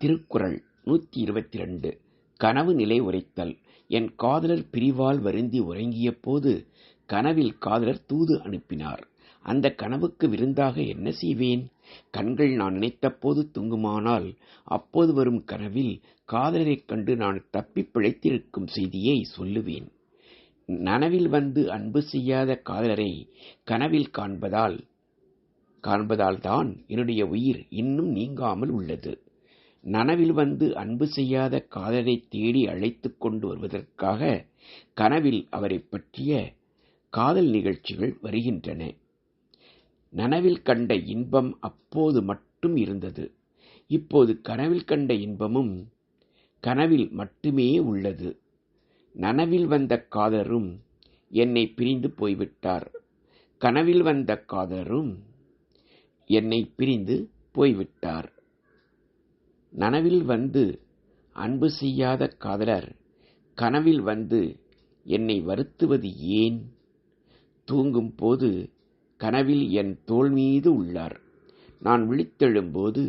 திருக்குறள் நூற்றி இருபத்தி ரெண்டு கனவு நிலை உரைத்தல். என் காதலர் பிரிவால் வருந்தி உறங்கிய போது கனவில் காதலர் தூது அனுப்பினார். அந்த கனவுக்கு விருந்தாக என்ன செய்வேன்? கண்கள் நான் நினைத்தபோது தூங்குமானால் அப்போது வரும் கனவில் காதலரைக் கண்டு நான் தப்பி பிழைத்திருக்கும் செய்தியை சொல்லுவேன். நனவில் வந்து அன்பு செய்யாத காதலரை கனவில் காண்பதால் காண்பதால் தான் என்னுடைய உயிர் இன்னும் நீங்காமல் உள்ளது. நனவில் வந்து அன்பு செய்யாத காதலை தேடி அழைத்து கொண்டு வருவதற்காக கனவில் அவரை பற்றிய காதல் நிகழ்ச்சிகள் வருகின்றன. நனவில் கண்ட இன்பம் அப்போது மட்டும் இருந்தது. இப்போது கனவில் கண்ட இன்பமும் கனவில் மட்டுமே உள்ளது. நனவில் வந்த காதலரும் என்னை பிரிந்து போய்விட்டார். கனவில் வந்த காதலரும் என்னை பிரிந்து போய்விட்டார். நனவில் வந்து அன்பு செய்யாத காதலர் கனவில் வந்து என்னை வருத்துவது ஏன்? தூங்கும் போது கனவில் என் தோல் மீது உள்ளார். நான் விழித்தெழும்போது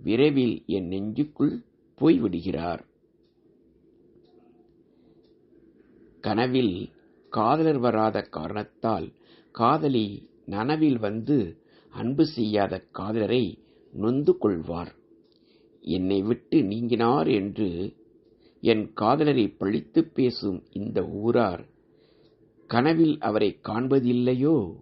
விரைவில் என் நெஞ்சுக்குள் போய்விடுகிறார். கனவில் காதலர் வராத காரணத்தால் காதலி நனவில் வந்து அன்பு செய்யாத காதலரை நொந்து கொள்வார். என்னை விட்டு நீங்கினார் என்று என் காதலரை பழித்துப் பேசும் இந்த ஊரார் கனவில் அவரை காண்பதில்லையோ?